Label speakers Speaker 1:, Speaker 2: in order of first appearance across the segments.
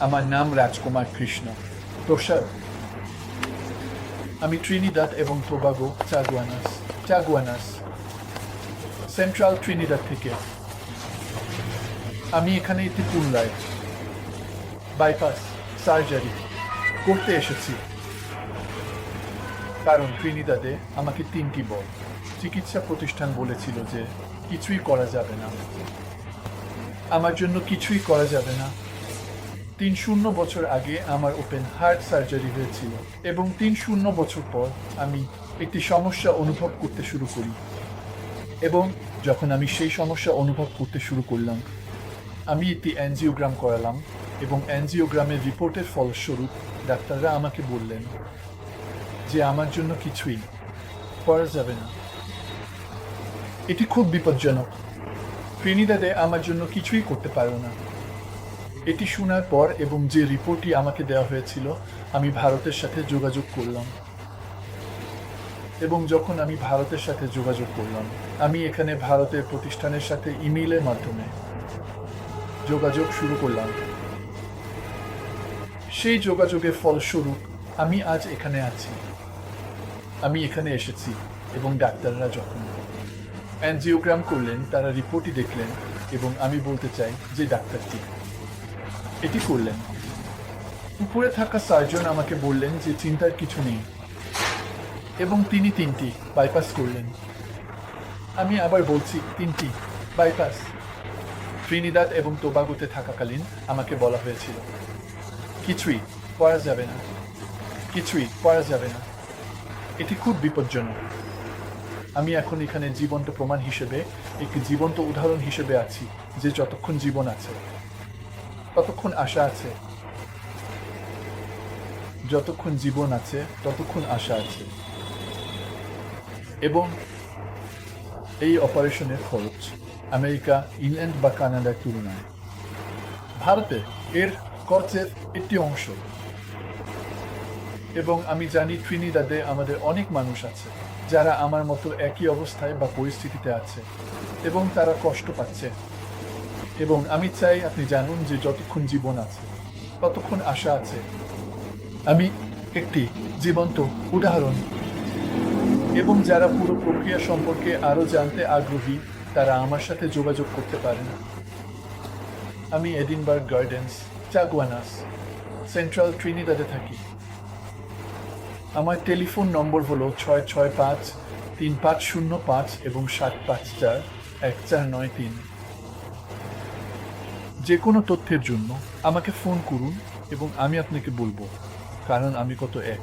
Speaker 1: আমার নাম রাজকুমার কৃষ্ণ। প্রসাদ। আমি ট্রিনিদাদ এবং Tobago Chaguanas Chaguanas, Central Trinidad থেকে। আমি এখানে একটি পুনরায় বাইপাস সার্জারি করতে এসেছি। কারণ ট্রিনিদাদে আমাকে তিনটি বল, চিকিৎসা প্রতিষ্ঠান বলেছিল যে কিছুই করা যাবে না। আমার জন্য কিছুই করা যাবে না। তিন শূন্য বছর আগে আমার ওপেন হার্ট সার্জারি হয়েছিল এবং তিন শূন্য বছর পর আমি একটি সমস্যা অনুভব করতে শুরু করি। এবং যখন আমি সেই সমস্যা অনুভব করতে শুরু করলাম, আমি একটি অ্যানজিওগ্রাম করালাম এবং অ্যানজিওগ্রামের রিপোর্টের ফলস্বরূপ ডাক্তাররা আমাকে বললেন যে আমার জন্য কিছুই করা যাবে না। এটি খুব বিপজ্জনক। ট্রিনিদাদে আমার জন্য কিছুই করতে পারো না। এটি শোনার পর এবং যে রিপোর্টটি আমাকে দেওয়া হয়েছিল, আমি ভারতের সাথে যোগাযোগ করলাম। এবং যখন আমি ভারতের সাথে যোগাযোগ করলাম, আমি এখানে ভারতের প্রতিষ্ঠানের সাথে ইমেইলের মাধ্যমে যোগাযোগ শুরু করলাম। সেই যোগাযোগের ফলস্বরূপ আমি আজ এখানে আছি। আমি এখানে এসেছি এবং ডাক্তাররা যখন অ্যানজিওগ্রাম করলেন, তারা রিপোর্টই দেখলেন এবং আমি বলতে চাই যে ডাক্তারটি এটি করলেন উপরে থাকা সার্জন আমাকে বললেন যে চিন্তার কিছু নেই। এবং তিনি তিনটি বাইপাস করলেন। আমি আবার বলছি, তিনটি বাইপাস ত্রিনিদাদ এবং তোবাগুতে থাকাকালীন আমাকে বলা হয়েছিল। কিছুই করা যাবে না। কিছুই করা যাবে না। এটি খুব বিপজ্জনক। আমি এখন এখানে জীবন্ত প্রমাণ হিসেবে, একটি জীবন্ত উদাহরণ হিসেবে আছি, যে যতক্ষণ জীবন আছে। ততক্ষণ আশা আছে। যতক্ষণ জীবন আছে, ততক্ষণ আশা আছে। এবং এই অপারেশনের খরচ আমেরিকা, ইংল্যান্ড বা কানাডার তুলনায়। ভারতে এর খরচের একটি অংশ। এবং আমি জানি ট্রিনিদাদে আমাদের অনেক মানুষ আছে, যারা আমার মতো একই অবস্থায় বা পরিস্থিতিতে আছে এবং তারা কষ্ট পাচ্ছে। এবং আমি চাই আপনি জানুন যে যতক্ষণ জীবন আছে, ততক্ষণ আশা আছে। আমি একটি জীবন্ত উদাহরণ। এবং যারা পুরো প্রক্রিয়া সম্পর্কে আরও জানতে আগ্রহী, তারা আমার সাথে যোগাযোগ করতে পারেন। আমি এডিনবার্গ গার্ডেন্স, চাগুয়ানাস, সেন্ট্রাল ট্রিনিদাদে থাকি। আমার টেলিফোন নম্বর হলো ছয় ছয় পাঁচ তিন পাঁচ শূন্য পাঁচ এবং সাত পাঁচ চার এক চার নয় তিন। যে কোনো তথ্যের জন্য আমাকে ফোন করুন এবং আমি আপনাকে বলব, কারণ আমি কত এক।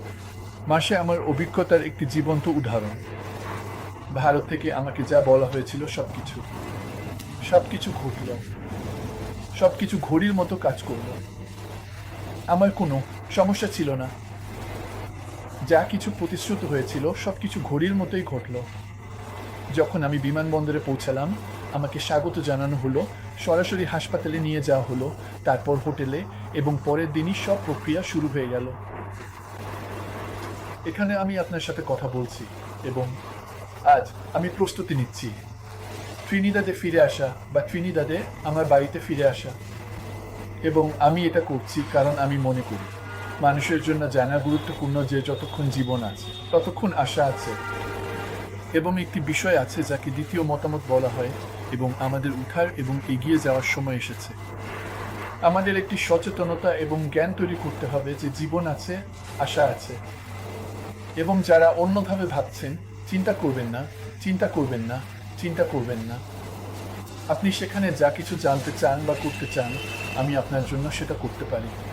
Speaker 1: মাসে আমার অভিজ্ঞতার একটি জীবন্ত উদাহরণ। ভারত থেকে আমাকে যা বলা হয়েছিল সব কিছু সব কিছু ঘটল। সব কিছু ঘড়ির মতো কাজ করল। আমার কোনো সমস্যা ছিল না। যা কিছু প্রতিশ্রুত হয়েছিল সব কিছু ঘড়ির মতোই ঘটল। যখন আমি বিমানবন্দরে পৌঁছালাম আমাকে স্বাগত জানানো হলো। সরাসরি হাসপাতালে নিয়ে যাওয়া হলো, তারপর হোটেলে এবং পরের দিনই সব প্রক্রিয়া শুরু হয়ে গেল। এখানে আমি আপনার সাথে কথা বলছি এবং আজ আমি প্রস্তুতি নিচ্ছি। ট্রিনিদাদে ফিরে আসা বা ট্রিনিদাদে আমার বাড়িতে ফিরে আসা। এবং আমি এটা করছি কারণ আমি মনে করি। মানুষের জন্য জানা গুরুত্বপূর্ণ যে যতক্ষণ জীবন আছে, ততক্ষণ আশা আছে। এবং একটি বিষয় আছে যাকে দ্বিতীয় মতামত বলা হয় এবং আমাদের উঠার এবং এগিয়ে যাওয়ার সময় এসেছে। আমাদের একটি সচেতনতা এবং জ্ঞান তৈরি করতে হবে যে জীবন আছে, আশা আছে। এবং যারা অন্যভাবে ভাবছেন, চিন্তা করবেন না, চিন্তা করবেন না, চিন্তা করবেন না। আপনি সেখানে যা কিছু জানতে চান বা করতে চান, আমি আপনার জন্য সেটা করতে পারি।